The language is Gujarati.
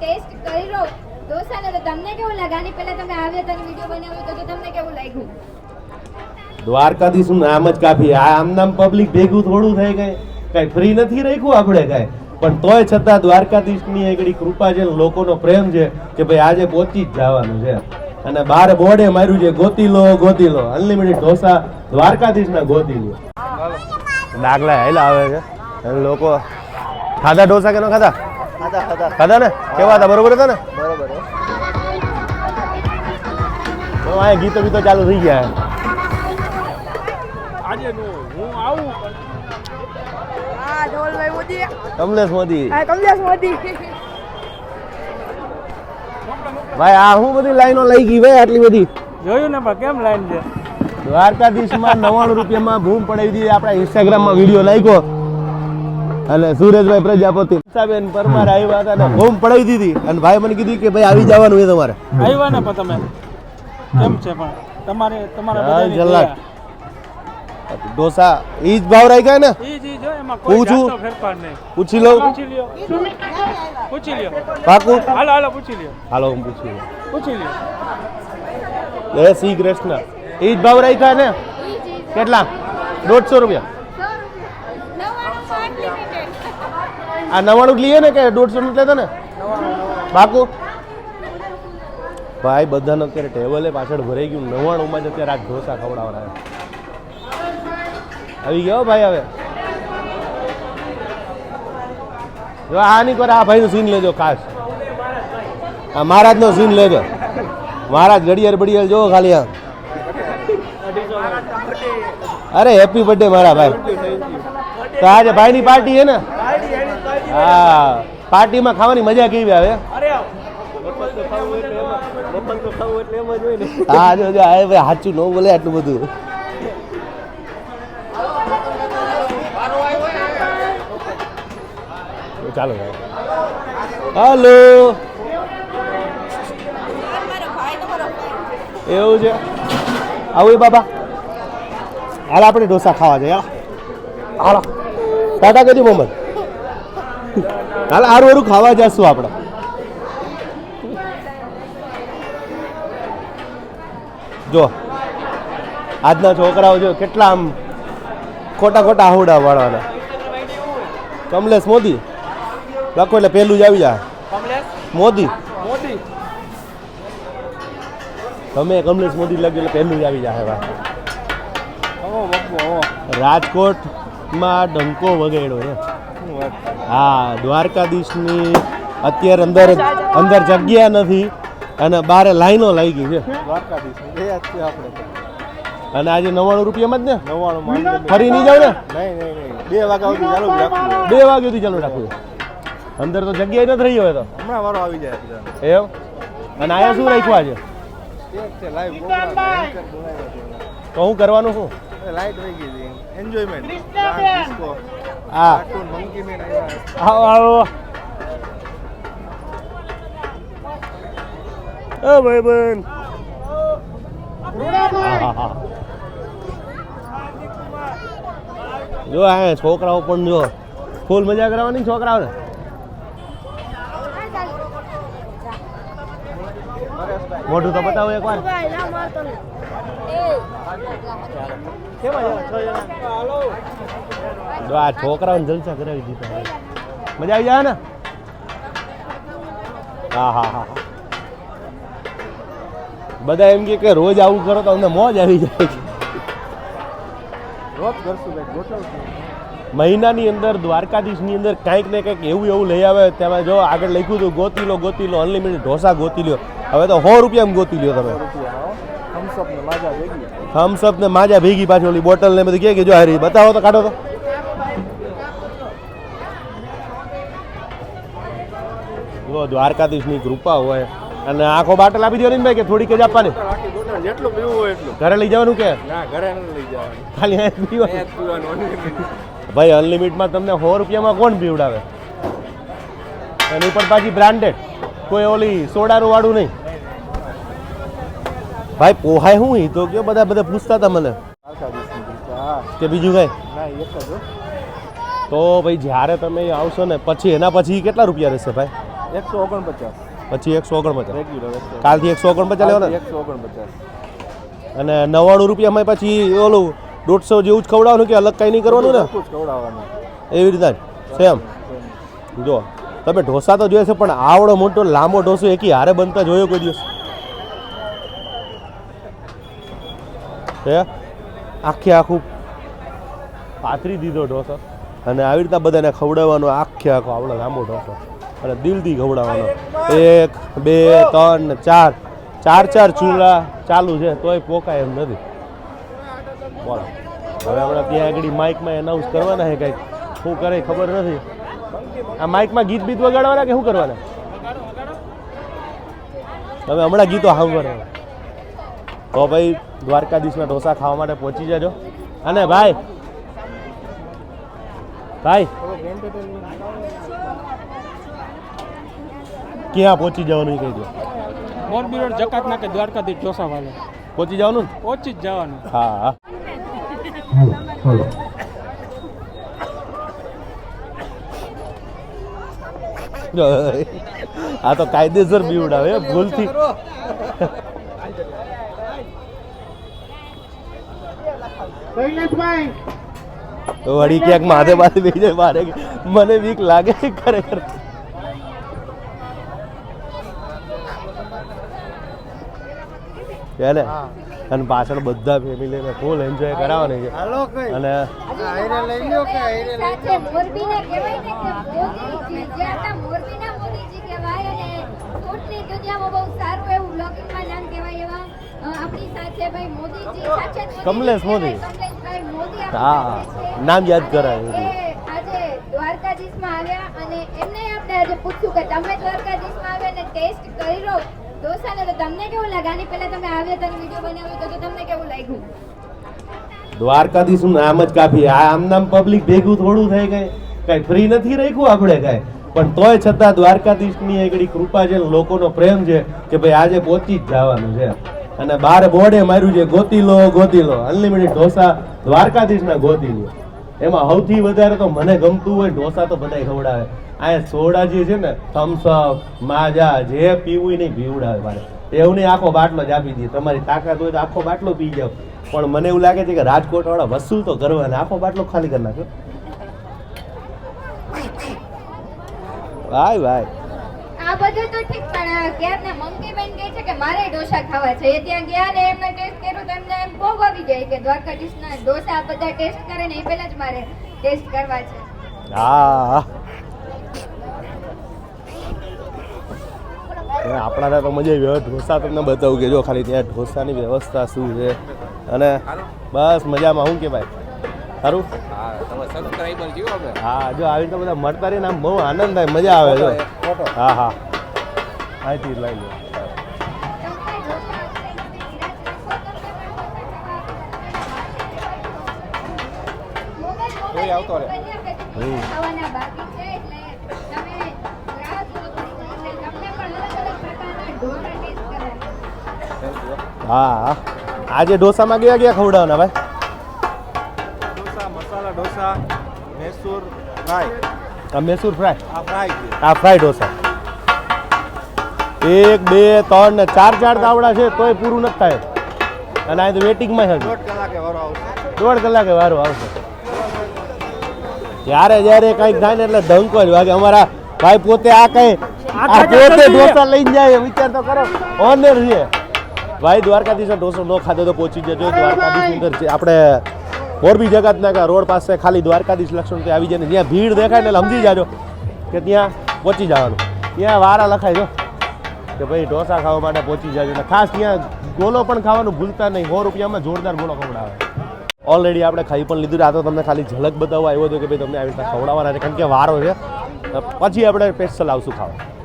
ટેસ્ટ કરી લો ઢોસાનો તો તમને કેવું લાગે? આની પહેલા તમે આવ્યા તને વીડિયો બનાવ્યો તો તમને કેવું લાગ્યું? દ્વારકાધીશનું નામ જ કાફી આ આમ નામ પબ્લિક ભેગું થોડું થઈ ગઈ કઈ ફ્રી નથી રાખ્યું આપણે કઈ? પણ તોય છતાં દ્વારકાધીશની એકડી કૃપા છે લોકોનો પ્રેમ છે કે ભાઈ આજે પહોંચી જ જવાનું છે. અને બાર બોર્ડે માર્યું છે ગોતી લો ગોતી લો. અનલિમિટેડ ઢોસા દ્વારકાધીશના ગોતી લો. દાખલા હેલા આવે છે. લોકો ખાધા ઢોસા કે ન ખાધા? ખાધા ને? કેવા હતા? બરોબર હતા ને? બરોબર અહીંયા ગીતો બીતો ચાલુ થઈ ગયા આજે હું આવું કમલેશ મોદી. કમલેશ મોદી. ભાઈ આ હું બધી લાઈનો લઈ ગઈ ભાઈ આટલી બધી? જોયું ને પણ કેમ લાઈન છે? દ્વારકાધીશમાં નવ્વાણું રૂપિયામાં બૂમ પડાવી દીધી. આપણા ઇન્સ્ટાગ્રામમાં વીડિયો નાખ્યો અને સુરેશભાઈ પ્રજાપતિ. બેન પરમાર આવ્યા હતા ને બૂમ પડાવી દીધી. અને ભાઈ મને કીધું કે ભાઈ આવી જવાનું છે તમારે. આવ્યા ને પણ તમે. કેમ છે પણ? તમારે તમારા બધાની. ઢોસા ઈ જ ભાવ રાખ્યા ને? ઈ જ જો એમાં કોઈ પૂછું? જાતનો ફેરફાર નહીં. પૂછી લઉં. પૂછી લ્યો. પૂછી લ્યો. પાકું. હાલો હાલો પૂછી લ્યો. હાલો હું પૂછી લઉં. પૂછી લ્યો. જય શ્રી કૃષ્ણ. ઈ જ ભાવ રાખ્યા ને? કેટલા? દોઢસો રૂપિયા. આ નવાણું લઈએ ને કે દોઢસો નું લેતા ને બાકુ? ભાઈ, બધાને અત્યારે ટેબલે પાછળ ભરાઈ ગયું. નવાણુંમાં જ અત્યારે આ ઢોસા ખવડાવવાના આવી ગયો ભાઈ હવે. જો આ નહીં કરે, આ ભાઈનું સીન લેજો ખાસ. આ મહારાજનો સીન લેજો. મહારાજ ઘડિયાળ બડિયાળ જોવો ખાલી આ. અરે હેપી બર્થડે મારા ભાઈ. તો આજે ભાઈની પાર્ટી છે ને? હા. પાર્ટીમાં ખાવાની મજા કેવી આવે? હા જો જો આ ભાઈ સાચું ન બોલે આટલું બધું. ચાલો હાલો. એવું છે? આવું એ બાબા. હાલ આપણે ઢોસા ખાવા જઈએ. હાલો. હાલો ટાટા કદી મોહમ્મદ. હાલ હારું આરું ખાવા જશું આપણે. જો આજના છોકરાઓ જો કેટલા આમ ખોટા ખોટા આહુડા વાળવાના. કમલેશ મોદી. લખો એટલે પહેલું જ આવી જાય. મોદી. તમે કમલેશ મોદી લખ્યું એટલે પહેલું જ આવી જાય રાજકોટમાં ડંકો વગાડ્યો છે હા દ્વારકાધીશની અત્યારે અંદર અંદર જગ્યા નથી અને બારે લાઈનો લાગી છે. દ્વારકાધીશ. એ જ છે અને આજે નવ્વાણું રૂપિયામાં જ ને? નવ્વાણું ફરી નહીં જાવ ને બે વાગ્યા સુધી ચાલુ રાખવું બે વાગ્યા સુધી ચાલુ રાખવું અંદર તો જગ્યા નથી રહી હોય તો. હમણાં વારો આવી જાય. એમ? અને આયા શું રાખ્યું આજે. તો હું કરવાનું શું? લાઈટ વહી ગઈ હતી. એન્જોયમેન્ટ ડિસ્કો હા. કાર્ટૂન મંકી મેન આવ્યા આવો આવો. ઓ ભાઈ બેન. જો આ છોકરાઓ પણ જો ફૂલ મજા કરવાની ને છોકરાઓને મોઢું તો બતાવો એકવાર. આ છોકરાઓને જલસા કરાવી દીધા મજા આવી જાય ને? હા હા હા. બધા એમ કે રોજ આવું કરો તો અમને મોજ આવી જાય. રોજ કરશું ભાઈ ગોઠવશું મહિનાની અંદર દ્વારકાધીશની અંદર કાંઈક ને કંઈક એવું એવું લઈ આવે. તેમાં જો આગળ લખ્યું હતું ગોતી લો ગોતી લો અનલિમિટેડ ઢોસા ગોતી લ્યો. હવે તો સો રૂપિયામાં ગોતી લ્યો તમે. થમ્સઅપ ને માજા ભેગી ને માજા ભેગી પાછી ઓલી બોટલ ને બધું કે કે જો હારી બતાવો તો કાઢો તો. જો દ્વારકાધીશની કૃપા હોય. અને આખો બાટલ આપી દો ને ભાઈ કે થોડીક જ આપવાની. જેટલું પીવું હોય એટલું. ઘરે લઈ જવાનું કે? ના ઘરે લઈ જવાનું. ખાલી પીવાનું. ભાઈ અનલિમિટમાં તમને સો રૂપિયામાં કોણ પીવડાવે? એની પણ પાછી બ્રાન્ડેડ કોઈ ઓલી સોડાનું વાળું નહીં. ભાઈ, પોહાય હું એ તો કયો? બધા બધા પૂછતા હતા મને. કે બીજું કઈ. તો ભાઈ, જ્યારે તમે આવશો ને, પછી એના પછી કેટલા રૂપિયા રહેશે ભાઈ? એકસો ઓગણપચાસ પછી એકસો ઓગણપચાસ. કાલથી એકસો ઓગણપચાસ લેવાના? એકસો ઓગણપચાસ અને નવ્વાણું રૂપિયામાં પછી ઓલું દોઢસો જેવું જ ખવડાવવાનું કે અલગ કંઈ નહીં કરવાનું ને? ખવડાવવાનું એવી રીતના જ. સેમ. જો, તમે ઢોસા તો જોયો છે, પણ આવડો મોટો લાંબો ઢોસો એકી હારે બનતા જોયો કોઈ દિવસ? હે આખે આખું પાથરી દીધો ઢોસો. અને આવી રીતના બધાને ખવડાવવાનો આખે આખો આવડો લાંબો ઢોસો. અને દિલથી ખવડાવવાનો. એક, બે, ત્રણ, ચાર. ચાર ચાર ચૂલા ચાલુ છે, તોય પોકાય એમ નથી. બોલો. હવે હમણાં ત્યાં આગળ માઇકમાં એનાઉન્સ કરવાના છે કંઈક. શું કરે ખબર નથી. આ માઇકમાં ગીત બીત વગાડવાના કે શું કરવાના? તમે હમણાં ગીતો સાંભળો. તો ભાઈ દ્વારકાધીશના ઢોસા ખાવા માટે પહોંચી જજો. અને ભાઈ ભાઈ ક્યાં પહોંચી જવાનું એ કહી દો. મોરબી રોડ જકાત નાકે દ્વારકાધીશ ઢોસા વાલે. પહોંચી જવાનું? પહોંચી જ જવાનું. હા આ તો કાયદેસર બીવડાવે ભૂલથી. તો વળી ક્યાંક માથે માથે બેસી જાય મારે મને વીક લાગે છે ખરેખર. ચાલે? અને પાછળ બધા ફેમિલીને ફૂલ એન્જોય કરાવવાની છે. અને આયરે લઈ લ્યો કે આયરે લઈ સાથે મોરબીને કહેવાય ને કે મોદીજી જ્યાં મોરબીના મોદીજી કહેવાય અને ફૂડની દુનિયામાં બહુ સારું એવું બ્લોગિંગમાં નામ કહેવાય એવા અ, આપણી સાથે ભાઈ મોદીજી સાચે જ મોદીજી કમલેશ મોદી. કહેવાય, કમલેશભાઈ મોદી આપણી હા. નામ યાદ કરાય દ્વારકાધીશમાં આવ્યા અને એમને આપણે આજે પૂછ્યું કે તમે દ્વારકાધીશમાં આવ્યા અને ટેસ્ટ કરી લો ઢોસાને તો તમને કેવું લાગે? આની પહેલા તમે આવ્યા તો વીડિયો બનાવ્યો તો તમને કેવું લાગ્યું? દ્વારકાધીશનું નામ જ કાફી. આ આમ નામ પબ્લિક ભેગું થોડું થઈ ગઈ કઈ ફ્રી નથી રાખ્યું આપણે કઈ. પણ તોય છતાં દ્વારકાધીશની એકડી કૃપા છે લોકોનો પ્રેમ છે કે ભાઈ આજે પહોંચી જ જવાનું છે. અને બાર બોર્ડે માર્યું છે ગોતી લો ગોતી લો અનલિમિટેડ ઢોસા દ્વારકાધીશના ગોતી લો એમાં સૌથી વધારે તો મને ગમતું હોય, ઢોસા તો બધાય ખવડાવે. અહીંયા સોડા જે છે ને થમ્સઅપ માજા, જે પીવું નહીં, પીવડાવે મારે. એવું નહીં આખો બાટલો જ આપી દઈએ. તમારી તાકાત હોય તો આખો બાટલો પી જાવ પણ મને એવું લાગે છે કે રાજકોટવાળા વસૂલ તો કરવાના. આખો બાટલો ખાલી કરી નાખ્યો ભાઈ ભાઈ. આ બધું તો ઠીક, પણ ક્યારને મંકીબેન કહે છે કે મારે ઢોસા ખાવા છે. એ ત્યાં ગયા ને એમને ટેસ્ટ કર્યું તો એમને એમ બહુ આવી જાય કે દ્વારકાધીશના ડોસા બધા ટેસ્ટ કરે ને એ પહેલા જ મારે ટેસ્ટ કરવા છે. હા. આપણા તો મજા આવી. ગયો ઢોસા તમને બતાવું કે જો ખાલી ત્યાં ઢોસાની વ્યવસ્થા શું છે. અને બસ મજામાં હું કે ભાઈ સારું હા તમે સબસ્ક્રાઇબર જીવો હા જો આવી રીતે બધા મળતા રહીને આમ બહુ આનંદ થાય મજા આવે જો. હા હા. અહીંથી લઈ લો. આવતો રહે. હા. આજે ઢોસામાં ગયા ગયા ખવડાવના ભાઈ? ઢોસા મૈસૂર ફ્રાય. આ મૈસૂર ફ્રાય? આ ફ્રાય છે. આ ફ્રાય ઢોસા. એક બે ત્રણ ને ચાર ચાર તાવડા છે તોય પૂરું નથી થાય. અને આ તો વેટિંગમાં છે દોઢ કલાકે વારો આવશે. દોઢ કલાકે વારો આવશે. જ્યારે જ્યારે કંઈક થાય ને એટલે ધંકો જ વાગે. અમારા ભાઈ પોતે આ કઈ આ પોતે ઢોસા લઈને જાય વિચાર તો કરો. ઓનર છે. ભાઈ દ્વારકાધીશ ઢોસો ન ખાધો તો પહોંચી જજો. દ્વારકાધીશ અંદર છે આપણે મોરબી જગતનગર રોડ પાસે ખાલી દ્વારકાધીશ લક્ષણ ત્યાં આવી જાય જ્યાં ભીડ દેખાય ને સમજી જાજો કે ત્યાં પહોંચી જવાનું. ત્યાં વારા લખાય જો કે ભાઈ ઢોસા ખાવા માટે પહોંચી જાજો. ને ખાસ ત્યાં ગોલો પણ ખાવાનું ભૂલતા નહીં. સો રૂપિયામાં જોરદાર ગોલો ખવડાવે. ઓલરેડી આપણે ખાઈ પણ લીધું. આ તો તમને ખાલી ઝલક બતાવવા આવ્યો હતો કે ભાઈ તમને આવી રીતના ખવડાવવાના છે. કારણ કે વારો છે. પછી આપણે સ્પેશિયલ આવશું ખાવા.